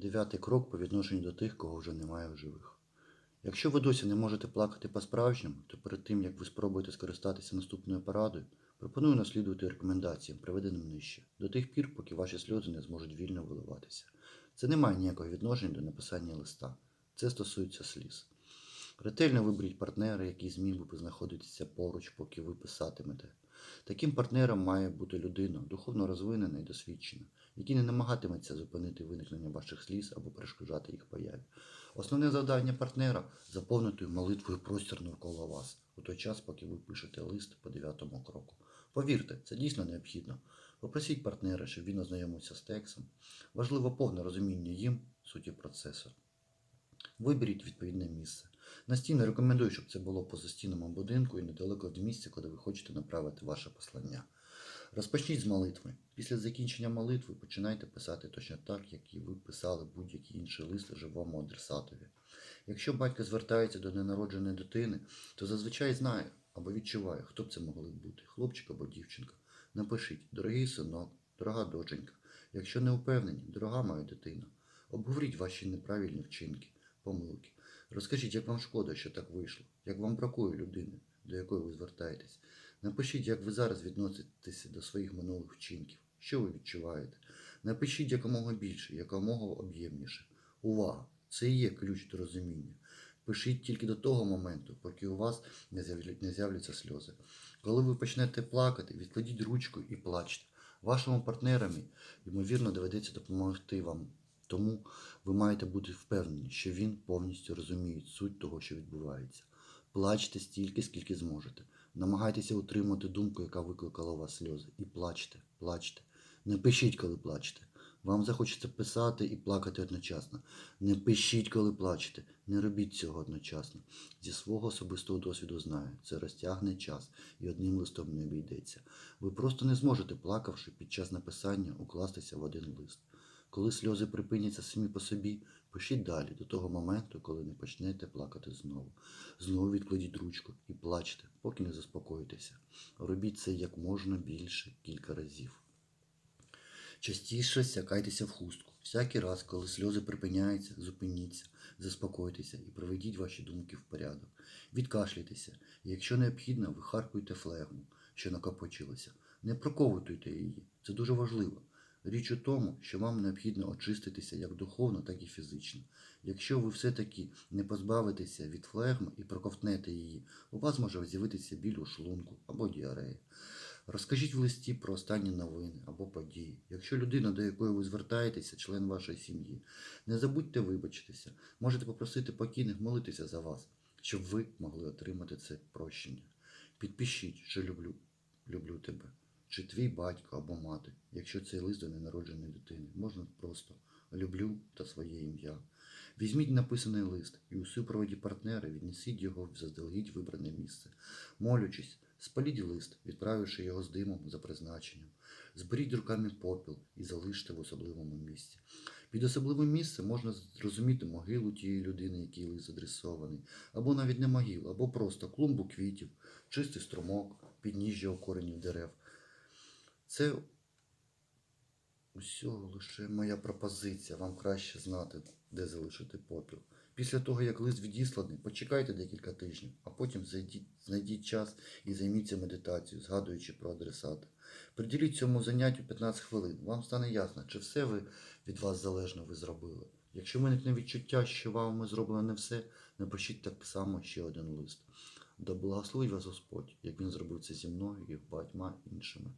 п'ятий крок по відношенню до тих, кого вже немає в живих. Якщо ви досі не можете плакати по-справжньому, то перед тим, як ви спробуєте скористатися наступною порадою, пропоную наслідувати рекомендаціям, приведеним нижче, до тих пір, поки ваші сльози не зможуть вільно виливатися. Це не має ніякого відношення до написання листа. Це стосується сліз. Ретельно виберіть партнера, який зміг би знаходитися поруч, поки ви писатимете. Таким партнером має бути людина, духовно розвинена і досвідчена, який не намагатиметься зупинити виникнення ваших сліз або перешкоджати їх появі. Основне завдання партнера заповнити молитвою простір навколо вас у той час, поки ви пишете лист по дев'ятому кроку. Повірте, це дійсно необхідно. Попросіть партнера, щоб він ознайомився з текстом. Важливо повне розуміння їм суті процесу. Виберіть відповідне місце. Настійно рекомендую, щоб це було поза стінами будинку і недалеко від місця, куди ви хочете направити ваше послання. Розпочніть з молитви. Після закінчення молитви починайте писати точно так, як і ви писали будь-який інший лист живому адресатові. Якщо батько звертається до ненародженої дитини, то зазвичай знає або відчуває, хто б це могли бути, хлопчик або дівчинка. Напишіть, дорогий синок, дорога доченька. Якщо не впевнені, дорога моя дитина. Обговоріть ваші неправильні вчинки, помилки. Розкажіть, як вам шкода, що так вийшло, як вам бракує людини, до якої ви звертаєтесь. Напишіть, як ви зараз відноситеся до своїх минулих вчинків, що ви відчуваєте. Напишіть якомога більше, якомога об'ємніше. Увага! Це і є ключ до розуміння. Пишіть тільки до того моменту, поки у вас не з'явля- не з'являться сльози. Коли ви почнете плакати, відкладіть ручку і плачте. Вашому партнерові, ймовірно, доведеться допомогти вам. Тому ви маєте бути впевнені, що він повністю розуміє суть того, що відбувається. Плачте стільки, скільки зможете. Намагайтеся утримати думку, яка викликала у вас сльози. І плачте, плачте. Не пишіть, коли плачете. Вам захочеться писати і плакати одночасно. Не пишіть, коли плачете. Не робіть цього одночасно. Зі свого особистого досвіду знаю, це розтягне час і одним листом не обійдеться. Ви просто не зможете, плакавши під час написання, укластися в один лист. Коли сльози припиняться самі по собі, пишіть далі до того моменту, коли не почнете плакати знову. Знову відкладіть ручку і плачте, поки не заспокоїтеся. Робіть це як можна більше кілька разів. Частіше сякайтеся в хустку. Всякий раз, коли сльози припиняються, зупиніться, заспокойтеся і приведіть ваші думки в порядок. Відкашляйтеся, і якщо необхідно, вихаркуйте флегму, що накопичилася. Не проковуйте її. Це дуже важливо. Річ у тому, що вам необхідно очиститися як духовно, так і фізично. Якщо ви все-таки не позбавитеся від флегми і проковтнете її, у вас може з'явитися біль у шлунку або діарея. Розкажіть в листі про останні новини або події. Якщо людина, до якої ви звертаєтеся, член вашої сім'ї, не забудьте вибачитися. Можете попросити покійних молитися за вас, щоб ви могли отримати це прощення. Підпишіть, що люблю, люблю тебе. Чи твій батько або мати, якщо це лист до ненародженої дитини, можна просто люблю та своє ім'я. Візьміть написаний лист і у супроводі партнера віднесіть його в заздалегідь вибране місце. Молючись, спаліть лист, відправивши його з димом за призначенням. Зберіть руками попіл і залиште в особливому місці. Під особливим місцем можна зрозуміти могилу тієї людини, якій лист адресований, або навіть не могилу, або просто клумбу квітів, чистий струмок, підніжжя окоренів дерев. Це усього лише моя пропозиція. Вам краще знати, де залишити попіл. Після того, як лист відісланий, почекайте декілька тижнів, а потім знайдіть час і займіться медитацією, згадуючи про адресата. Приділіть цьому заняттю 15 хвилин. Вам стане ясно, чи все ви від вас залежно ви зробили. Якщо виникне відчуття, що вами зроблено не все, напишіть так само ще один лист. Да благословить вас Господь, як він зробив це зі мною і багатьма іншими.